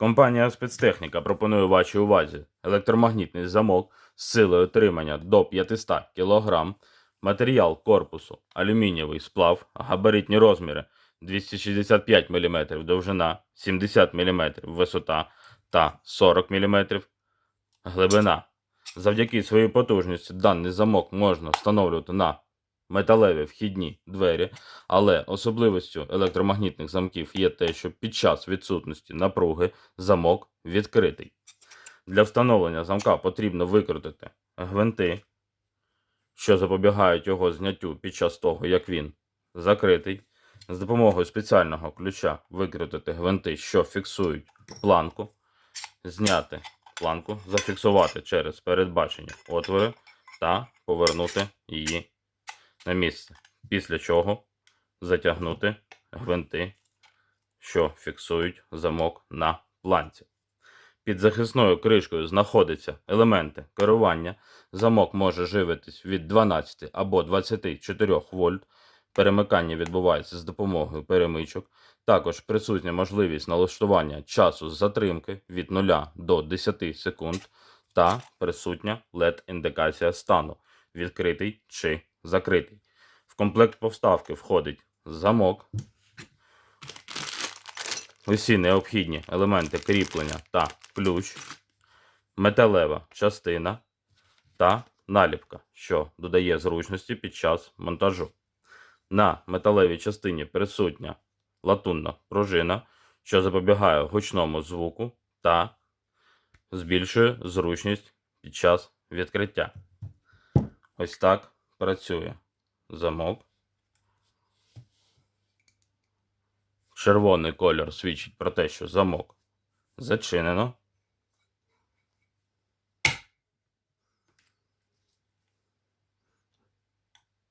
Компанія спецтехніка пропонує вашій увазі електромагнітний замок з силою отримання до 500 кг, матеріал корпусу алюмінієвий сплав, габаритні розміри 265 мм довжина, 70 мм висота та 40 мм глибина. Завдяки своїй потужності даний замок можна встановлювати на металеві вхідні двері, але особливістю електромагнітних замків є те, що під час відсутності напруги замок відкритий. Для встановлення замка потрібно викрутити гвинти, що запобігають його зняттю під час того, як він закритий. З допомогою спеціального ключа викрутити гвинти, що фіксують планку, зняти планку, зафіксувати через передбачені отвори та повернути її на місце. Після чого затягнути гвинти, що фіксують замок на планці. Під захисною кришкою знаходяться елементи керування. Замок може живитись від 12 або 24 вольт. Перемикання відбувається з допомогою перемичок. Також присутня можливість налаштування часу затримки від 0 до 10 секунд та присутня LED-індикація стану відкритий чи закритий. В комплект повставки входить замок, усі необхідні елементи кріплення та ключ, металева частина та наліпка, що додає зручності під час монтажу. На металевій частині присутня латунна пружина, що запобігає гучному звуку та збільшує зручність під час відкриття. Ось так працює замок. Червоний кольор свідчить про те, що замок зачинено.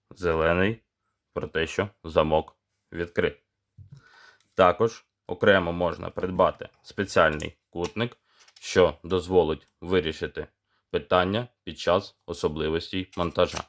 Зелений про те, що замок відкрит. Також окремо можна придбати спеціальний кутник, що дозволить вирішити питання під час особливостей монтажа.